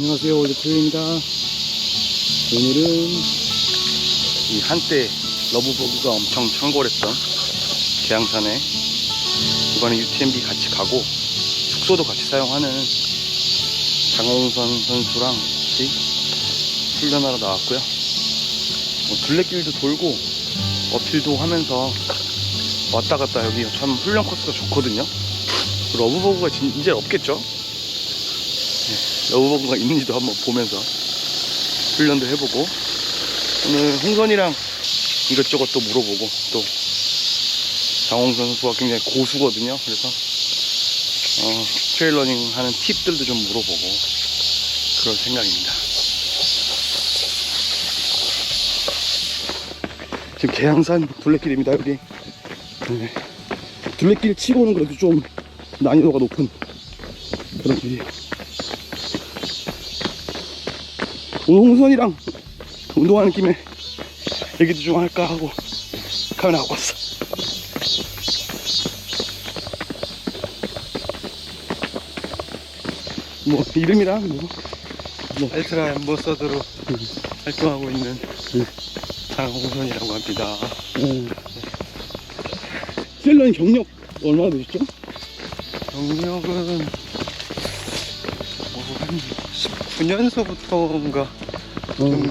안녕하세요 올드트입니다. 오늘은 이 한때 러브버그가 엄청 창궐했던 계양산에 이번에 UTMB 같이 가고 숙소도 같이 사용하는 장홍선 선수랑 같이 훈련하러 나왔고요. 뭐 둘레길도 돌고 어필도 하면서 왔다 갔다 여기 참 훈련 코스가 좋거든요. 러브버그가 진- 이제 없겠죠? 러 브버그가 있는지도 한번 보면서 훈련도 해보고 오늘 홍선이랑 이것저것 또 물어보고 또 장홍 선수가 굉장히 고수거든요. 그래서 어, 트레일러닝 하는 팁들도 좀 물어보고 그럴 생각입니다. 지금 계양산 둘레길입니다 여기. 네. 둘레길 치고는 그래도 좀 난이도가 높은 그런 길이에요 오늘 홍선이랑 운동하는 김에 얘기도 좀 할까 하고 카메라 갖고 왔어. 뭐 이름이랑 뭐, 뭐 알트라 앰버서더로 활동하고 있는 음. 장홍선이라고 합니다. 어. 셀러는 경력 얼마나 되셨죠? 경력은 뭐 한 19년서부터인가 좀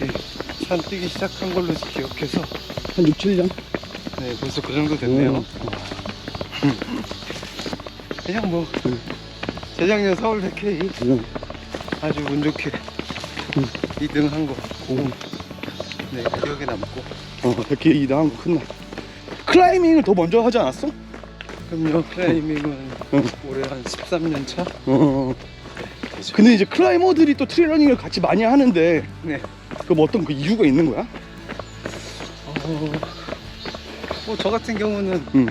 이렇게 산 뛰기 시작한 걸로 기억해서 한 6, 7년? 네 벌써 그 정도 됐네요. 어. 그냥 뭐 음. 재작년 서울 100K 응. 아주 운 좋게 음. 2등 한거 음. 네, 기억에 남고 어, 이렇게 이당한 거 큰날. 클라이밍을 더 먼저 하지 않았어? 그럼요 클라이밍은 응. 올해 한 13년 차 어. 근데 이제 클라이머들이 또 트레이러닝을 같이 많이 하는데 네. 그뭐 어떤 그 이유가 있는 거야? 어, 뭐저 같은 경우는 응.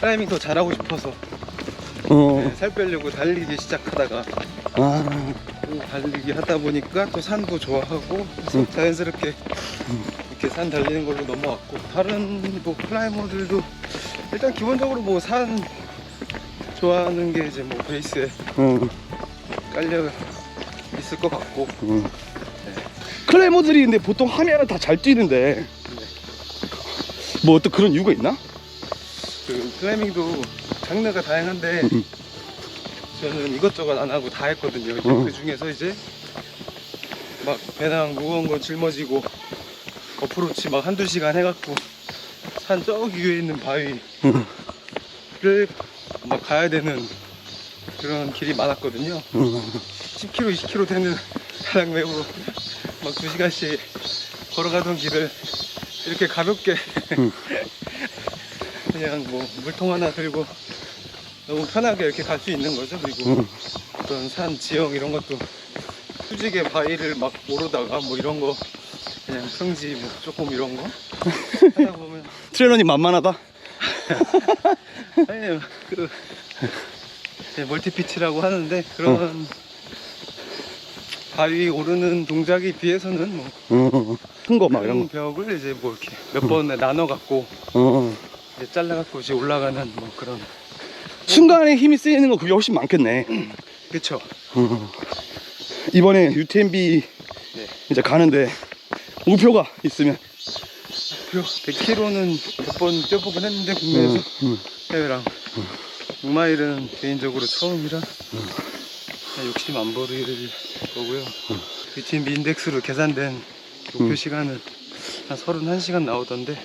클라이밍 더 잘하고 싶어서 어. 네, 살 빼려고 달리기 시작하다가 아. 또 달리기 하다 보니까 또 산도 좋아하고 그래서 응. 자연스럽게 이렇게 산 달리는 걸로 넘어왔고 다른 뭐 클라이머들도 일단 기본적으로 뭐 산 좋아하는 게 이제 뭐 베이스에 어. 깔려 있을 것 같고 어. 클라이머들이 근데 보통 하면은 다잘 뛰는데 뭐 어떤 그런 이유가 있나? 그 클라이밍도 장르가 다양한데 응. 저는 이것저것 안 하고 다 했거든요. 이제 어. 그 중에서 이제 막 배낭 무거운 거 짊어지고 어프로치 막 한두 시간 해갖고 산 저기 위에 있는 바위를 응. 막 가야 되는 그런 길이 많았거든요. 어. 10km, 20km 되는 배낭 메고 막두 시간씩 걸어가던 길을 이렇게 가볍게 응. 그냥 뭐 물통 하나 들고 너무 편하게 이렇게 갈 수 있는 거죠. 그리고 응. 어떤 산 지형 이런 것도 수직의 바위를 막 오르다가 뭐 이런 거 그냥 평지 뭐 조금 이런 거 하다 보면 트레이너님 만만하다. 아니 그 네, 멀티피치라고 하는데 그런 바위 오르는 동작에 비해서는 뭐 어. 큰거 막 이런 큰 벽을 이제 뭐 이렇게 몇 번에 나눠 갖고 거. 어. 이제 잘라 갖고 이제 올라가는 뭐 그런 순간에 힘이 쓰이는 거 그게 훨씬 많겠네. 그쵸 어. 이번에 UTMB 네. 이제 가는데 목표가 있으면 100km는 몇 번 뛰어보긴 했는데 국내에서 응. 해외랑 6마일은 개인적으로 처음이라 그냥 욕심 안 버릴 거고요. UTMB 인덱스로 계산된 목표 음. 시간은 한 31시간 나오던데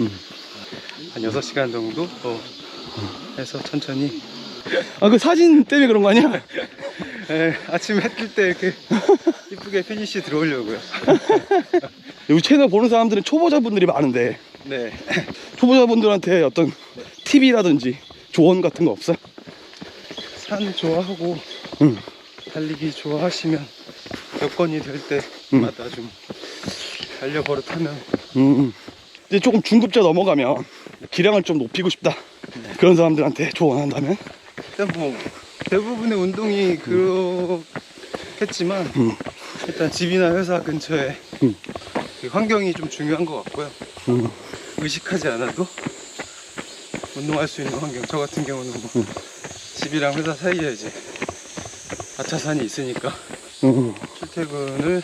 응. 한 6시간 정도 더 해서 천천히. 아 그 사진 때문에 그런 거 아니야? 예, 아침에 해뜰때 이렇게 이쁘게 피니시 들어오려고요. 우리 채널 보는 사람들은 초보자분들이 많은데. 네. 초보자분들한테 어떤 팁이라든지 조언 같은 거 없어? 산 좋아하고 응. 달리기 좋아하시면 여건이 될 때마다 좀 달려 버릇하면 음. 이제 조금 중급자 넘어가면 기량을 좀 높이고 싶다. 그런 사람들한테 조언한다면? 일단 뭐 대부분의 운동이 그렇겠지만 음. 일단 집이나 회사 근처에 음. 그 환경이 좀 중요한 것 같고요. 음. 의식하지 않아도 운동할 수 있는 환경. 저 같은 경우는 뭐 집이랑 회사 사이에 이제 아차산이 있으니까 응. 출퇴근을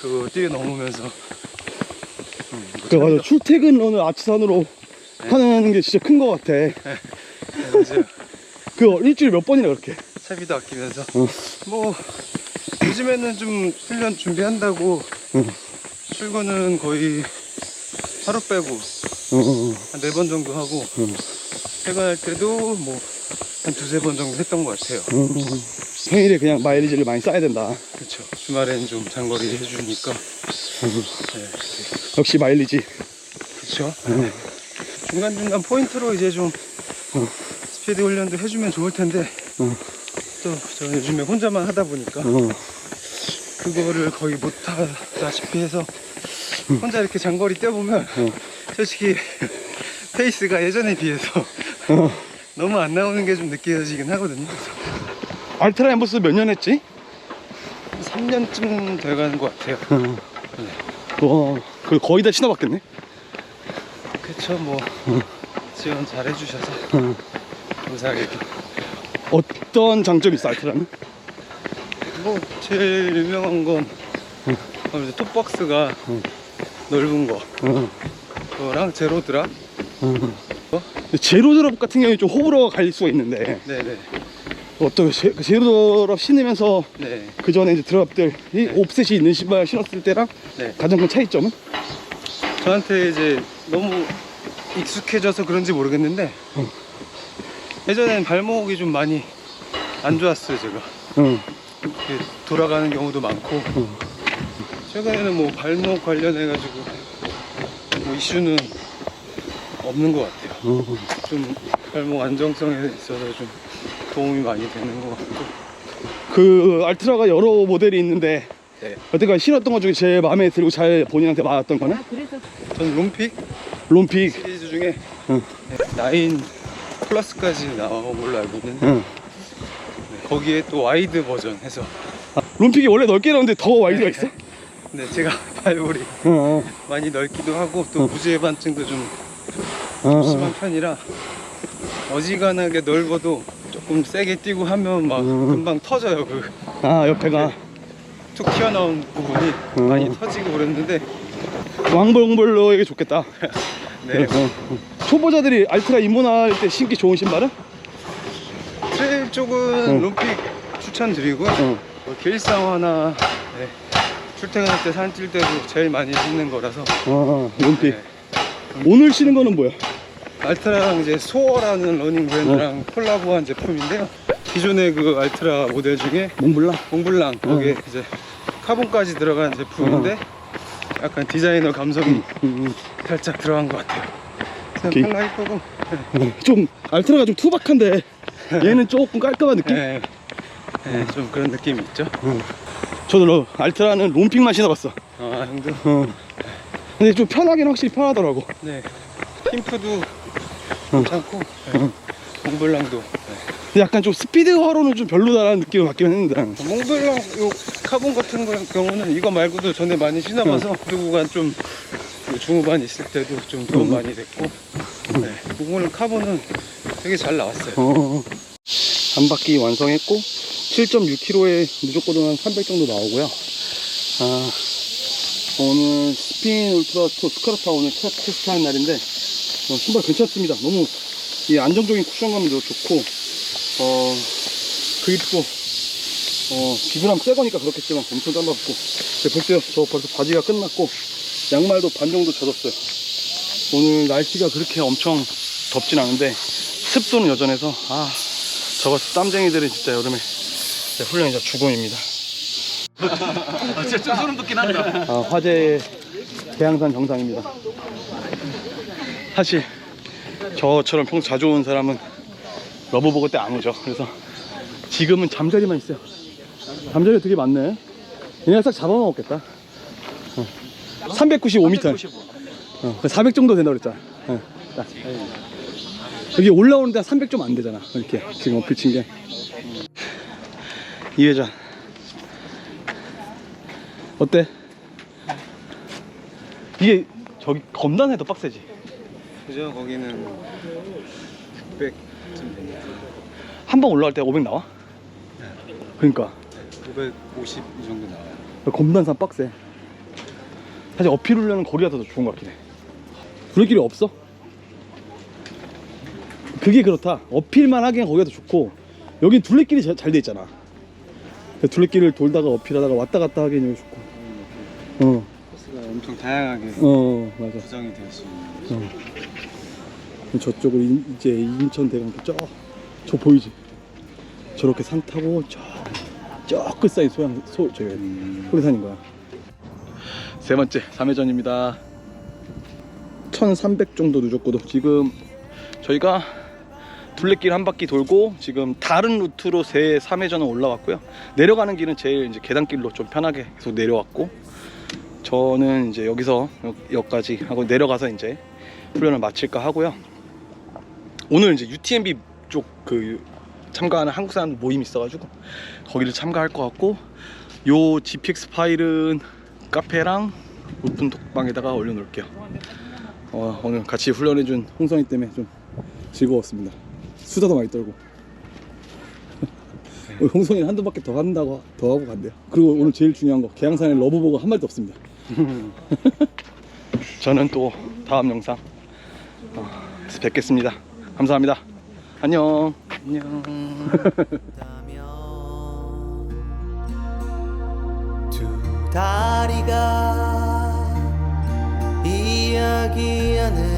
그 뛰어넘으면서 음, 뭐그 맞아 출퇴근 오늘 아치산으로 하는 게 진짜 큰 거 같아. 맞아요. 그 일주일 몇 번이나 그렇게. 차비도 아끼면서 응. 뭐 요즘에는 좀 훈련 준비한다고 응. 출근은 거의 하루 빼고 응, 응, 한 네 번 정도 하고 응. 퇴근할 때도 뭐 한 두세 번 정도 했던 것 같아요. 평일에 그냥 마일리지를 많이 쌓아야 된다. 그렇죠. 주말엔 좀 장거리 해주니까 응. 네, 역시 마일리지. 그렇죠. 중간 중간 포인트로 이제 좀 응. 스피드 훈련도 해주면 좋을 텐데 응. 또 저는 요즘에 혼자만 하다 보니까 응. 그거를 거의 못 하다시피 해서 혼자 이렇게 장거리 뛰어보면 응. 솔직히 페이스가 예전에 비해서 응. 너무 안 나오는 게 좀 느껴지긴 하거든요. 알트라 엠버스 몇 년 했지? 3년쯤 돼가는 것 같아요. 응. 와, 그 거의 다 신어봤겠네. 그쵸 뭐 지원 잘 해주셔서 응. 감사하게 어떤 장점이 있어 알트라는? 뭐 제일 유명한 건. 아무래도 톱박스가 응. 넓은 거 응. 그거랑 제로 드랍 응. 근데 제로 드롭 같은 경우에 좀 호불호가 갈릴 수가 있는데 네네 어떤 제, 그 제로 드롭 신으면서 네. 그 전에 이제 드랍들 이 옵셋이 있는 신발 신었을 때랑 네. 가장 큰 차이점은? 저한테 이제 너무 익숙해져서 그런지 모르겠는데 응. 예전엔 발목이 좀 많이 안 좋았어요 제가 응. 이렇게 돌아가는 경우도 많고 응. 최근에는 뭐 발목 관련해 가지고 뭐 이슈는 없는 것 같아요 응. 좀 발목 안정성에 있어서 좀 도움이 많이 되는 것 같고 그 알트라가 여러 모델이 있는데 네. 여태까지 신었던 것 중에 제일 마음에 들고 잘 본인한테 맞았던 거는? 저는 롬픽 롬픽 시리즈 중에 응. 네, 나인 플러스까지 나온 걸로 알고 있는데 응. 네, 거기에 또 와이드 버전 해서 아, 롬픽이 원래 넓게 나오는데 더 와이드가 있어? 근데 제가 발볼이 응. 많이 넓기도 하고 또 응. 무지해반증도 좀 응. 심한 편이라 어지간하게 넓어도 조금 세게 뛰고 하면 막 응. 금방 터져요 그 툭 아 옆에가 튀어나온 부분이 응. 많이 터지고 그랬는데 왕벌벌로에게 좋겠다 네 어. 초보자들이 알트라 입문할 때 신기 좋은 신발은? 트레일 쪽은 응. 롬픽 추천드리고요 응. 뭐 길상화나 네, 출퇴근할 때산뛸 때도 제일 많이 신는 거라서 어, 롬픽 네. 오늘 신은 거는 뭐야? 알트라랑 이제 소어라는 러닝 브랜드랑 콜라보한 제품인데요. 기존의 그 알트라 모델 중에 몽블랑? 몽블랑 거기에 이제 카본까지 들어간 제품인데 약간 디자이너 감성이 음, 살짝 들어간 것 같아요. 오케이. 컬러 이쁘고 음. 좀 알트라가 좀 투박한데 얘는 조금 깔끔한 느낌? 네. 네, 좀 그런 느낌이 있죠. 저도 로- 알트라는 롬픽만 신어봤어 아 형도 어. 근데 좀 편하긴 확실히 편하더라고 네 핀프도 응. 괜찮고 네. 몽블랑도 네. 근데 약간 좀 스피드화로는 좀 별로다라는 느낌을 받긴 했는데 몽블랑 요 카본 같은 거 경우는 이거 말고도 전에 많이 신어봐서 그 구간 좀그 중후반 있을 때도 좀 도움 음. 많이 됐고 네. 몽블랑 카본은 되게 잘 나왔어요 어. 한 바퀴 완성했고 7.6km에 무조건 한 300 정도 나오고요. 아, 오늘 스핀 울트라 투 스카르파 오늘 첫 테스트 하는 날인데 어, 신발 괜찮습니다. 너무 이 안정적인 쿠션감도 좋고 어 그립도 어 기분하면 새 거니까 그렇겠지만 엄청 네, 보세요 저 벌써 바지가 끝났고 양말도 반 정도 젖었어요. 오늘 날씨가 그렇게 엄청 덥진 않은데 습도는 여전해서 아 저거 땀쟁이들은 진짜 여름에 진짜 훈련이 진짜 죽음입니다 진짜 좀 소름 돋긴 한다. 아, 화재 계양산 정상입니다. 사실 저처럼 평소 자주 온 사람은 러브버거 때안 오죠. 그래서 지금은 잠자리만 있어요. 잠자리 되게 많네. 얘네가 싹 잡아먹었겠다. 어. 395m. 어, 400 정도 된다 그랬잖아. 어, 딱. 여기 올라오는데 300 좀 안 되잖아. 이렇게 지금 어필 친 게. 이회전. 어때? 이게 저기 검단에 더 빡세지. 그죠 거기는 600쯤 됩니다 한번 올라갈 때 500 나와? 그러니까 550 이 정도 나와요. 검단산 빡세. 사실 어필 훈련은 거기가 더 좋은 것 같긴 해. 둘레길이 없어? 그게 그렇다. 어필만 하기엔 거기가 더 좋고 여긴 둘레길이 잘 돼 있잖아. 둘레길을 돌다가 어필하다가 왔다 갔다 여기 좋고. 어, 코스가 엄청 다양하게 어, 맞아. 구성이 될수 있는. 어. 저쪽으로 인, 이제 인천 대강도 저, 저 보이지? 저렇게 산 타고 저, 저 끝사이 소양, 소, 저기 소리산인 거야. 세 번째 3회전입니다. 1300 정도 누적고도 지금 저희가 둘레길 한 바퀴 돌고 지금 다른 루트로 새 3회전을 올라왔고요. 내려가는 길은 제일 이제 계단길로 좀 편하게 계속 내려왔고 저는 이제 여기서 여- 여기까지 하고 내려가서 이제 훈련을 마칠까 하고요. 오늘 이제 UTMB 쪽 그 참가하는 한국 사람들 모임이 있어가지고 거기를 참가할 것 같고 요 GPX 파일은 카페랑 오픈 톡방에다가 올려놓을게요. 어, 오늘 같이 훈련해준 홍성이 때문에 좀 즐거웠습니다. 수다도 많이 떨고. 오늘 홍성이는 한두 바퀴 더 한다고 더 하고 간대요. 그리고 오늘 제일 중요한 거 계양산에 러브버거 한 마리도 없습니다. 저는 또 다음 영상 어, 뵙겠습니다. 감사합니다. 안녕. 안녕. 두 다리가 이야기하는